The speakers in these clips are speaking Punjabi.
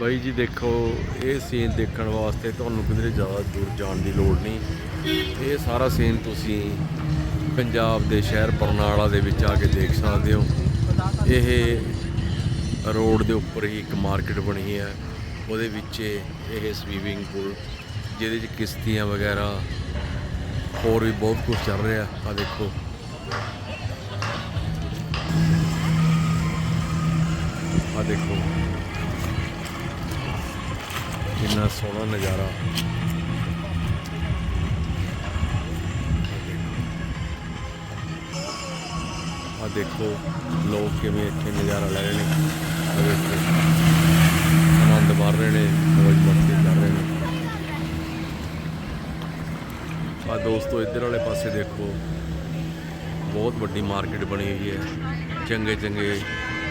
ਬਾਈ ਜੀ ਦੇਖੋ, ਇਹ ਸੀਨ ਦੇਖਣ ਵਾਸਤੇ ਤੁਹਾਨੂੰ ਕਿਧਰੇ ਜ਼ਿਆਦਾ ਦੂਰ ਜਾਣ ਦੀ ਲੋੜ ਨਹੀਂ। ਇਹ ਸਾਰਾ ਸੀਨ ਤੁਸੀਂ ਪੰਜਾਬ ਦੇ ਸ਼ਹਿਰ ਬਰਨਾਲਾ ਦੇ ਵਿੱਚ ਆ ਕੇ ਦੇਖ ਸਕਦੇ ਹੋ। ਇਹ ਰੋਡ ਦੇ ਉੱਪਰ ਹੀ ਇੱਕ ਮਾਰਕੀਟ ਬਣੀ ਹੈ। ਉਹਦੇ ਵਿੱਚ ਇਹ ਸਵੀਮਿੰਗ ਪੂਲ ਜਿਹਦੇ 'ਚ ਕਿਸ਼ਤੀਆਂ ਵਗੈਰਾ, ਹੋਰ ਵੀ ਬਹੁਤ ਕੁਝ ਚੱਲ ਰਿਹਾ। ਆ ਦੇਖੋ। ਆ ਦੇਖੋ। ਕਿੰਨਾ ਸੋਹਣਾ ਨਜ਼ਾਰਾ। ਆ ਦੇਖੋ, ਲੋਕ ਕਿਵੇਂ ਇੱਥੇ ਨਜ਼ਾਰਾ ਲੈ ਰਹੇ ਨੇ। ਆ ਦੇਖੋ, ਆਨੰਦ ਮਾਰ ਰਹੇ ਨੇ ਮौज ਮਸਤੀ ਕਰ ਰਹੇ ਨੇ। ਆ ਦੋਸਤੋ, ਇੱਧਰ ਵਾਲੇ ਪਾਸੇ ਦੇਖੋ, ਬਹੁਤ ਵੱਡੀ ਮਾਰਕੀਟ ਬਣੀ ਹੋਈ ਹੈ। ਚੰਗੇ ਚੰਗੇ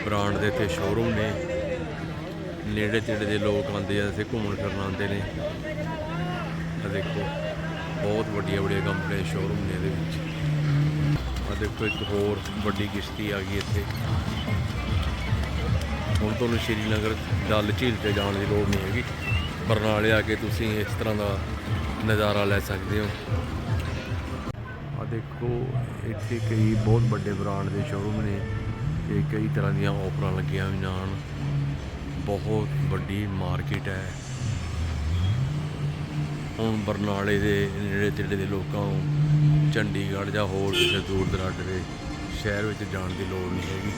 ਬ੍ਰਾਂਡ ਦੇ ਇੱਥੇ ਸ਼ੋਰੂਮ ਨੇ। ਨੇੜੇ ਤੇੜੇ ਦੇ ਲੋਕ ਆਉਂਦੇ ਆ, ਇੱਥੇ ਘੁੰਮਣ ਫਿਰਨ ਆਉਂਦੇ ਨੇ। ਆ ਦੇਖੋ, ਬਹੁਤ ਵੱਡੀਆਂ ਵੱਡੀਆਂ ਕੰਪਨੀਆਂ ਦੇ ਸ਼ੋਰੂਮ ਨੇ ਇਹਦੇ ਵਿੱਚ। ਆ ਦੇਖੋ, ਇੱਕ ਹੋਰ ਵੱਡੀ ਕਿਸ਼ਤੀ ਆ ਗਈ ਇੱਥੇ। ਹੁਣ ਤੁਹਾਨੂੰ ਸ਼੍ਰੀਨਗਰ ਡੱਲ ਝੀਲ ਤੇ ਜਾਣ ਦੀ ਲੋੜ ਨਹੀਂ ਹੈਗੀ। ਬਰਨਾਲੇ ਆ ਕੇ ਤੁਸੀਂ ਇਸ ਤਰ੍ਹਾਂ ਦਾ ਨਜ਼ਾਰਾ ਲੈ ਸਕਦੇ ਹੋ। ਆ ਦੇਖੋ, ਇੱਥੇ ਕਈ ਬਹੁਤ ਵੱਡੇ ਬ੍ਰਾਂਡ ਦੇ ਸ਼ੋਰੂਮ ਨੇ ਤੇ ਕਈ ਤਰ੍ਹਾਂ ਦੀਆਂ ਆਫਰਾਂ ਲੱਗੀਆਂ ਹੋਈਆਂ ਹਨ। ਬਹੁਤ ਵੱਡੀ ਮਾਰਕੀਟ ਹੈ। ਹੁਣ ਬਰਨਾਲੇ ਦੇ ਨੇੜੇ ਤੇੜੇ ਦੇ ਲੋਕਾਂ ਨੂੰ ਚੰਡੀਗੜ੍ਹ ਜਾਂ ਹੋਰ ਕਿਸੇ ਦੂਰ ਦਰਾਡੇ ਦੇ ਸ਼ਹਿਰ ਵਿੱਚ ਜਾਣ ਦੀ ਲੋੜ ਨਹੀਂ ਹੈਗੀ।